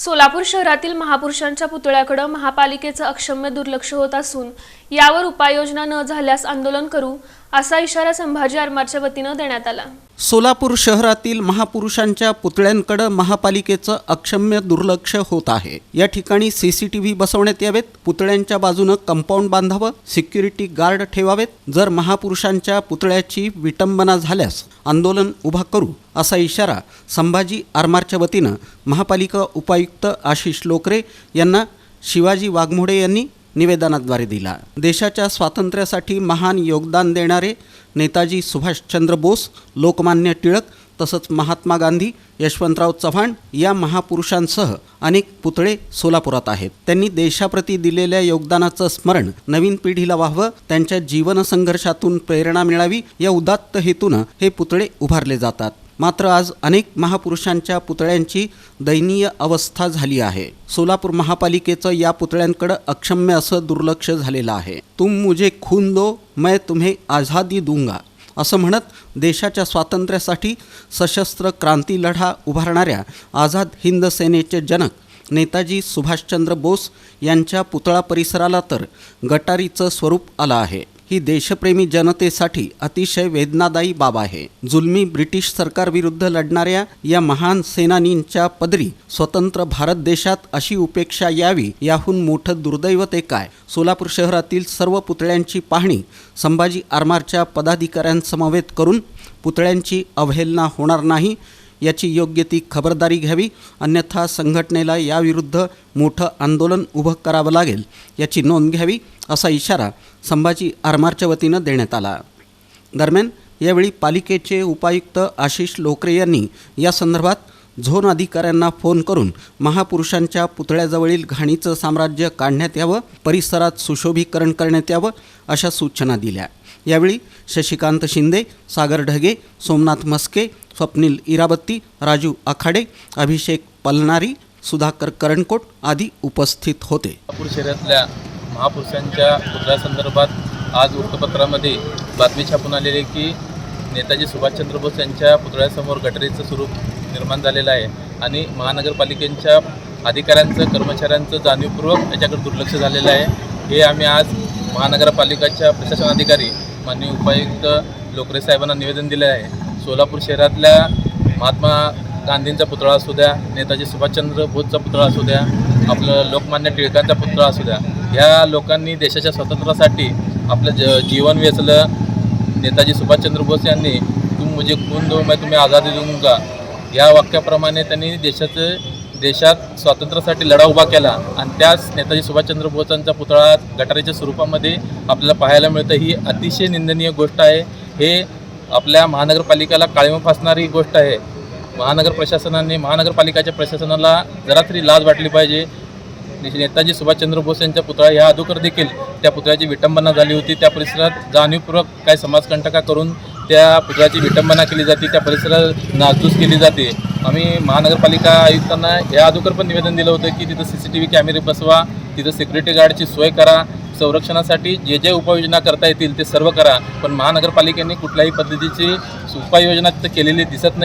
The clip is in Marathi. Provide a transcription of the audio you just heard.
सोलापूर शहरातील महापुरुषांच्या पुतळ्याकडे महापालिकेचं अक्षम्य दुर्लक्ष होत असून यावर उपाययोजना न झाल्यास आंदोलन करू असा इशारा संभाजी आरमारच्या वतीनं देण्यात आला. सोलापूर शहरातील महापुरुषांच्या पुतळ्यांकडे महापालिकेचं अक्षम्य दुर्लक्ष होत आहे. या ठिकाणी सीसीटीव्ही बसवण्यात यावेत. पुतळ्यांच्या बाजूनं कंपाऊंड बांधावं सिक्युरिटी गार्ड ठेवावेत. जर महापुरुषांच्या पुतळ्याची विटंबना झाल्यास आंदोलन उभा करू असा इशारा संभाजी आरमारच्या वतीनं महापालिका उपायुक्त आशिष लोकरे यांना शिवाजी वाघमोडे यांनी निवेदनाद्वारे दिला. देशाच्या स्वातंत्र्यासाठी महान योगदान देणारे नेताजी सुभाषचंद्र बोस लोकमान्य टिळक तसंच महात्मा गांधी यशवंतराव चव्हाण या महापुरुषांसह अनेक पुतळे सोलापुरात आहेत. त्यांनी देशाप्रती दिलेल्या योगदानाचं स्मरण नवीन पिढीला व्हावं त्यांच्या जीवन संघर्षातून प्रेरणा मिळावी या उदात्त हेतूनं हे पुतळे उभारले जातात. मात्र आज अनेक महापुरुषांच्या पुतळ्यांची दयनीय अवस्था झाली आहे. सोलापूर महापालिकेचं या पुतळ्यांकडे अक्षम्य असं दुर्लक्ष झालेलं आहे. तुम मुझे खून दो मैं तुम्हे आझादी दूंगा असं म्हणत देशाच्या स्वातंत्र्यासाठी सशस्त्र क्रांती लढा उभारणाऱ्या आझाद हिंद सेनेचे जनक नेताजी सुभाषचंद्र बोस यांच्या पुतळा परिसराला तर गटारीचं स्वरूप आलं आहे. ही देशप्रेमी जनतेसाठी अतिशय वेदनादायी बाब आहे. जुलमी ब्रिटिश सरकारविरुद्ध लढणाऱ्या या महान सेनानींच्या पदरी स्वतंत्र भारत देशात अशी उपेक्षा यावी याहून मोठं दुर्दैव ते काय सोलापूर शहरातील सर्व पुतळ्यांची पाहणी संभाजी आरमारच्या पदाधिकाऱ्यांसमवेत करून पुतळ्यांची अवहेलना होणार नाही. याची योग्य ती खबरदारी घ्यावी. अन्यथा संघटनेला याविरुद्ध मोठं आंदोलन उभं करावं लागेल याची नोंद घ्यावी असा इशारा संभाजी आरमारच्या वतीनं देण्यात आला. दरम्यान यावेळी पालिकेचे उपायुक्त आशिष लोकरे यांनी या संदर्भात झोन अधिकाऱ्यांना फोन करून महापुरुषांच्या पुतळ्याजवळील घाणीचं साम्राज्य काढण्यात यावं परिसरात सुशोभीकरण करण्यात यावं अशा सूचना दिल्या. यावेळी शशिकांत शिंदे सागर ढगे सोमनाथ मस्के स्वप्नील इराबत्ती राजू आखाडे अभिषेक पलनारी सुधाकर करणकोट आदी उपस्थित होते. नागपूर शहरातल्या महापुरुषांच्या पुतळ्यासंदर्भात आज वृत्तपत्रामध्ये बातमी छापून आलेली की नेताजी सुभाषचंद्र बोस यांच्या पुतळ्यासमोर गटरीचं स्वरूप निर्माण झालेलं आहे आणि महानगरपालिकेच्या अधिकाऱ्यांचं कर्मचाऱ्यांचं जाणीवपूर्वक याच्याकडे दुर्लक्ष झालेलं आहे. हे आम्ही आज महानगरपालिकाच्या प्रशासनाधिकारी माननीय उपायुक्त लोकरे साहेबांना निवेदन दिले आहे. सोलापूर शहरातल्या महात्मा गांधींचा पुतळा असू द्या नेताजी सुभाषचंद्र बोसचा पुतळा असू द्या आपलं लोकमान्य टिळकांचा पुतळा असू द्या ह्या लोकांनी देशाच्या स्वातंत्र्यासाठी आपलं ज जीवन वेचलं. नेताजी सुभाषचंद्र बोस यांनी तुम म्हणजे खून दो मैं तुम्ही आझादी दूंगा. या वाक्याप्रमाणे त्यांनी देशाचं देशात स्वातंत्र्यासाठी लढा उभा केला आणि त्याच नेताजी सुभाषचंद्र बोसांचा पुतळा गटारीच्या स्वरूपामध्ये आपल्याला पाहायला मिळतं. ही अतिशय निंदनीय गोष्ट आहे. हे आपल्या महानगरपालिकेला काळीमा फासणारी गोष्ट आहे. महानगर प्रशासनाने महानगरपालिकाच्या प्रशासनाला जरा तरी लाज वाटली पाहिजे. नेताजी सुभाषचंद्र बोस यांच्या पुतळा ह्या अगोदर देखील त्या पुतळ्याची विटंबना झाली होती. त्या परिसरात जाणीवपूर्वक काय समाजकंटका करून त्या पुतळ्याची विटंबना केली जाते. त्या परिसरात नासधूस केली जाते. आम्ही महानगरपालिका आयुक्तांना या अगोदर पण निवेदन दिलं होतं की तिथं सी सी टी व्ही कॅमेरे बसवा तिथं सिक्युरिटी गार्डची सोय करा. संरक्षणासाठी जे जे उपाययोजना करता येतील ते सर्व करा पण महानगरपालिकेने कुठल्याही पद्धतीची उपाययोजना तिथं केलेली दिसत नाही.